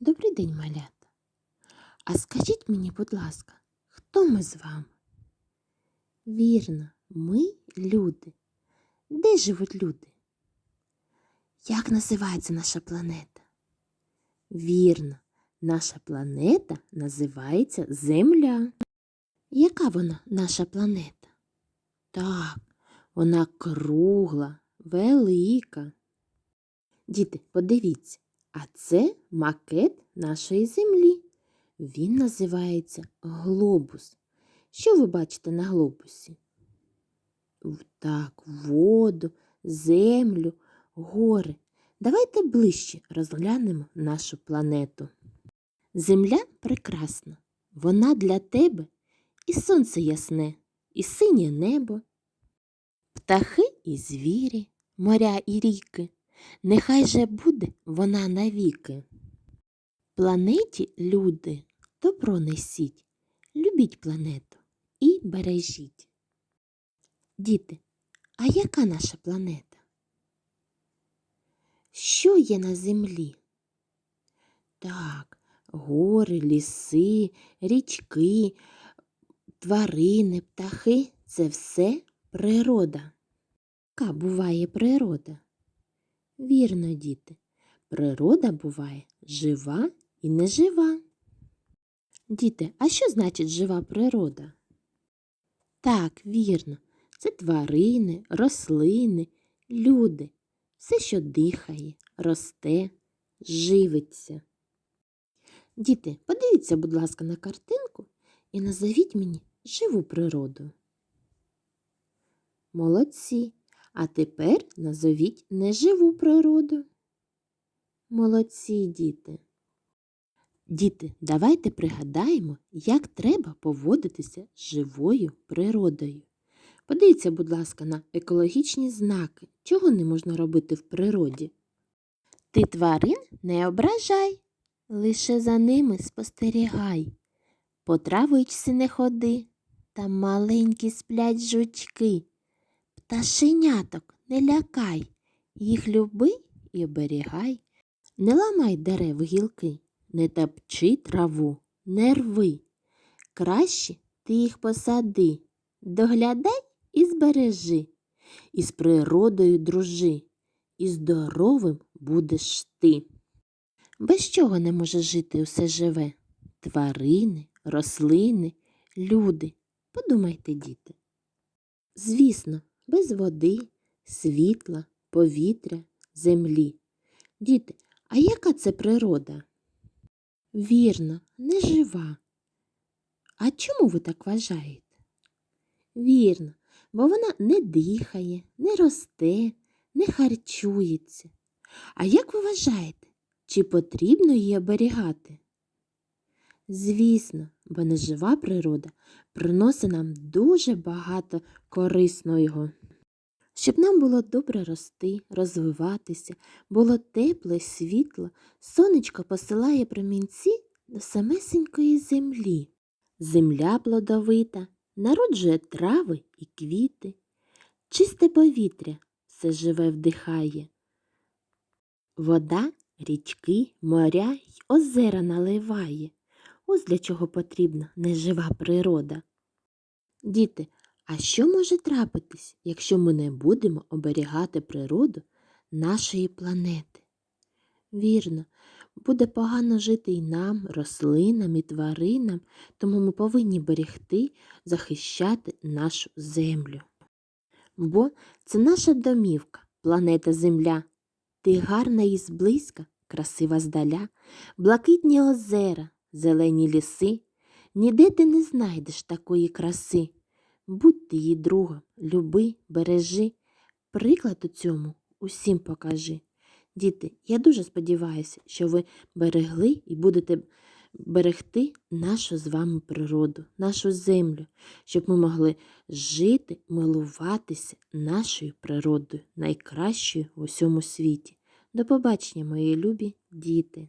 Добрий день, малята. А скажіть мені, будь ласка, хто ми з вами? Вірно, ми люди. Де живуть люди? Як називається наша планета? Вірно, наша планета називається Земля. Яка вона, наша планета? Так, вона кругла, велика. Діти, подивіться, а це макет нашої землі. Він називається глобус. Що ви бачите на глобусі? Так, воду, землю, гори. Давайте ближче розглянемо нашу планету. Земля прекрасна. Вона для тебе і сонце ясне, і синє небо, птахи і звірі, моря і ріки. Нехай же буде вона навіки. Планеті люди добро несіть, любіть планету і бережіть. Діти, а яка наша планета? Що є на землі? Так, гори, ліси, річки, тварини, птахи це все природа. Яка буває природа? Вірно, діти, природа буває жива і нежива. Діти, а що значить жива природа? Так, вірно, це тварини, рослини, люди, все, що дихає, росте, живиться. Діти, подивіться, будь ласка, на картинку і назовіть мені живу природу. Молодці. А тепер назовіть неживу природу. Молодці, діти. Діти, давайте пригадаємо, як треба поводитися з живою природою. Подивіться, будь ласка, на екологічні знаки, чого не можна робити в природі. Ти тварин не ображай, лише за ними спостерігай. По травичці не ходи, там маленькі сплять жучки. Пташеняток не лякай, їх люби і оберігай. Не ламай дерев гілки, не топчи траву, не рви. Краще ти їх посади, доглядай і збережи. І з природою дружи, і здоровим будеш ти. Без чого не може жити усе живе? Тварини, рослини, люди. Подумайте, діти. Звісно, без води, світла, повітря, землі. Діти, а яка це природа? Вірно, нежива. А чому ви так вважаєте? Вірно, бо вона не дихає, не росте, не харчується. А як ви вважаєте, чи потрібно її оберігати? Звісно, бо нежива природа приносить нам дуже багато корисного. Щоб нам було добре рости, розвиватися, було тепле, світло, сонечко посилає промінці до самесенької землі. Земля плодовита, народжує трави і квіти, чисте повітря все живе вдихає. Вода, річки, моря й озера наливає. Ось для чого потрібна нежива природа. Діти, а що може трапитись, якщо ми не будемо оберігати природу нашої планети? Вірно, буде погано жити і нам, рослинам і тваринам, тому ми повинні берегти, захищати нашу землю. Бо це наша домівка, планета Земля. Ти гарна і зблизька, красива здаля, блакитні озера, зелені ліси. Ніде ти не знайдеш такої краси. Будь ти її другом, люби, бережи. Приклад у цьому усім покажи. Діти, я дуже сподіваюся, що ви берегли і будете берегти нашу з вами природу, нашу землю, щоб ми могли жити, милуватися нашою природою, найкращою в усьому світі. До побачення, мої любі діти!